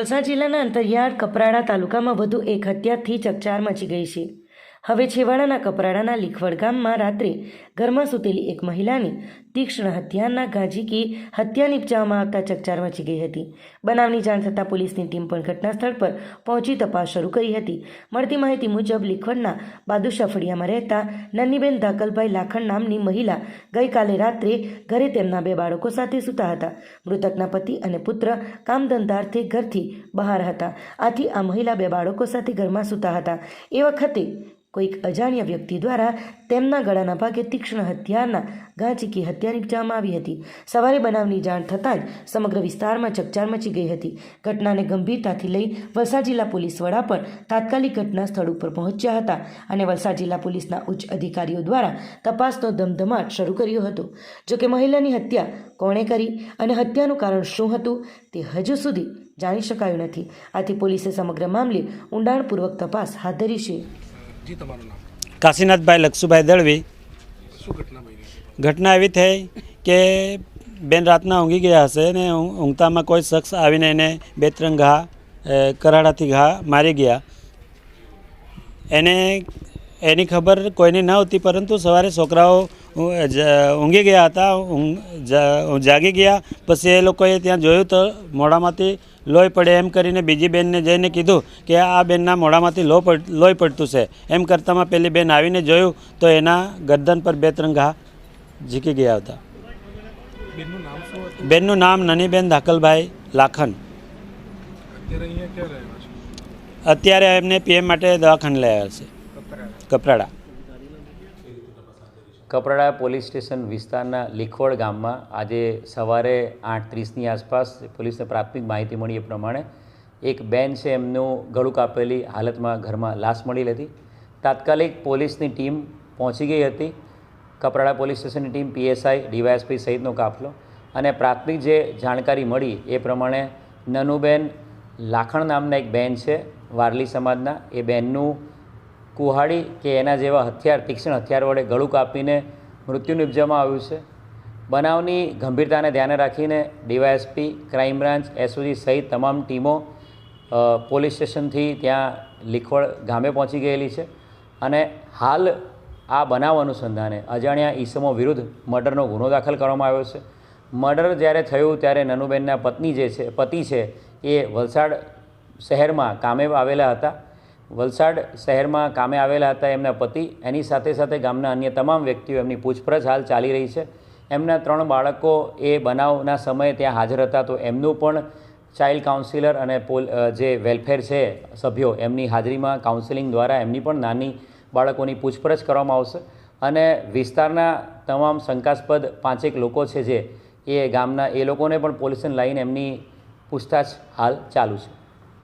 વલસાડ જિલ્લાના અંતરિયાળ કપરાડા તાલુકામાં વધુ એક હત્યાથી ચકચાર મચી ગઈ છે. હવે છેવાડાના કપરાડાના લીખવડ ગામમાં રાત્રે ઘરમાં સૂતેલી એક મહિલાની તીક્ષ્ણ હત્યાના ગાજીકી હત્યા નિપજાવવામાં આવતા ચકચાર મચી ગઈ હતી. બનાવની જાણ થતાં પોલીસની ટીમ પણ ઘટના સ્થળ પર પહોંચી તપાસ શરૂ કરી હતી. મળતી માહિતી મુજબ લીખવડના બાદુશા ફળિયામાં રહેતા નન્નીબેન ધાકલભાઈ લાખણ નામની મહિલા ગઈકાલે રાત્રે ઘરે તેમના બે બાળકો સાથે સૂતા હતા. મૃતકના પતિ અને પુત્ર કામ ધંધાર્થે ઘરથી બહાર હતા. આથી આ મહિલા બે બાળકો સાથે ઘરમાં સૂતા હતા. એ વખતે કોઈક અજાણ્યા વ્યક્તિ દ્વારા તેમના ગળાના ભાગે તીક્ષ્ણ હત્યારના ઘા ચીકી હત્યા નિપજાવવામાં આવી હતી. સવારે બનાવની જાણ થતાં જ સમગ્ર વિસ્તારમાં ચકચાર મચી ગઈ હતી. ઘટનાને ગંભીરતાથી લઈ વલસાડ જિલ્લા પોલીસ વડા પણ તાત્કાલિક ઘટના સ્થળ ઉપર પહોંચ્યા હતા અને વલસાડ જિલ્લા પોલીસના ઉચ્ચ અધિકારીઓ દ્વારા તપાસનો ધમધમાટ શરૂ કર્યો હતો. જોકે મહિલાની હત્યા કોણે કરી અને હત્યાનું કારણ શું હતું તે હજુ સુધી જાણી શકાયું નથી. આથી પોલીસે સમગ્ર મામલે ઊંડાણપૂર્વક તપાસ હાથ ધરી છે. કાશીનાથભાઈ લક્ષુભાઈ દળવી ઘટના એવી થઈ કે બેન રાતના ઊંઘી ગયા હશે ને ઊંઘતામાં કોઈ શખ્સ આવીને એને બે ત્રણ ઘા કરાડાથી ઘા મારી ગયા. એને, એની ખબર કોઈને ન હતી, પરંતુ સવારે છોકરાઓ ઊંઘી ગયા હતા જાગી ગયા. પછી એ લોકોએ ત્યાં જોયું તો મોઢામાંથી લોહી પડે એમ કરીને બીજી બેનને જઈને કીધું કે આ બેનના મોઢામાંથી લો લોહી પડતું છે. એમ કરતામાં પેલી બેન આવીને જોયું તો એના ગરદન પર બે ત્રણ ઘા ઝીકી ગયા હતા. બેનનું નામ નનીબેન ધાકલભાઈ લાખન. અત્યારે એમને પીએમ માટે દવાખાને લઈ આવ્યા છે. કપરાડા. કપરાડા પોલીસ સ્ટેશન વિસ્તારના લીખવડ ગામમાં આજે સવારે આઠ ત્રીસની આસપાસ પોલીસને પ્રાથમિક માહિતી મળી એ પ્રમાણે એક બેન છે, એમનું ગળું કાપેલી હાલતમાં ઘરમાં લાશ મળી હતી તાત્કાલિક પોલીસની ટીમ પહોંચી ગઈ હતી. કપરાડા પોલીસ સ્ટેશનની ટીમ પીએસઆઈ, ડીવાયએસપી સહિતનો કાફલો અને પ્રાથમિક જે જાણકારી મળી એ પ્રમાણે નનુબેન લાખણ નામના એક બેન છે, વારલી સમાજના. એ બેનનું કુહાડી કે એના જેવા હથિયાર, તીક્ષ્ણ હથિયાર વડે ગળું કાપીને મૃત્યુ નિપજવામાં આવ્યું છે. બનાવની ગંભીરતાને ધ્યાને રાખીને ડીવાયએસપી, ક્રાઇમ બ્રાન્ચ, એસઓજી સહિત તમામ ટીમો પોલીસ સ્ટેશનથી ત્યાં લીખવડ ગામે પહોંચી ગયેલી છે અને હાલ આ બનાવ અનુસંધાને અજાણ્યા ઈસમો વિરુદ્ધ મર્ડરનો ગુનો દાખલ કરવામાં આવ્યો છે. મર્ડર જ્યારે થયું ત્યારે નનુબેનના પત્ની જે છે, પતિ છે એ વલસાડ શહેરમાં કામે આવેલા હતા. વલસાડ શહેરમાં કામે આવેલા હતા એમના પતિ. એની સાથે સાથે ગામના અન્ય તમામ વ્યક્તિઓ એમની પૂછપરછ હાલ ચાલી રહી છે. એમના ત્રણ બાળકો એ બનાવના સમયે ત્યાં હાજર હતા, તો એમનું પણ ચાઇલ્ડ કાઉન્સિલર અને પોલ જે વેલફેર છે સભ્યો, એમની હાજરીમાં કાઉન્સિલિંગ દ્વારા એમની પણ નાની બાળકોની પૂછપરછ કરવામાં આવશે. અને વિસ્તારના તમામ શંકાસ્પદ પાંચેક લોકો છે જે એ ગામના, એ લોકોને પણ પોલીસને લાવીને એમની પૂછતાછ હાલ ચાલુ છે.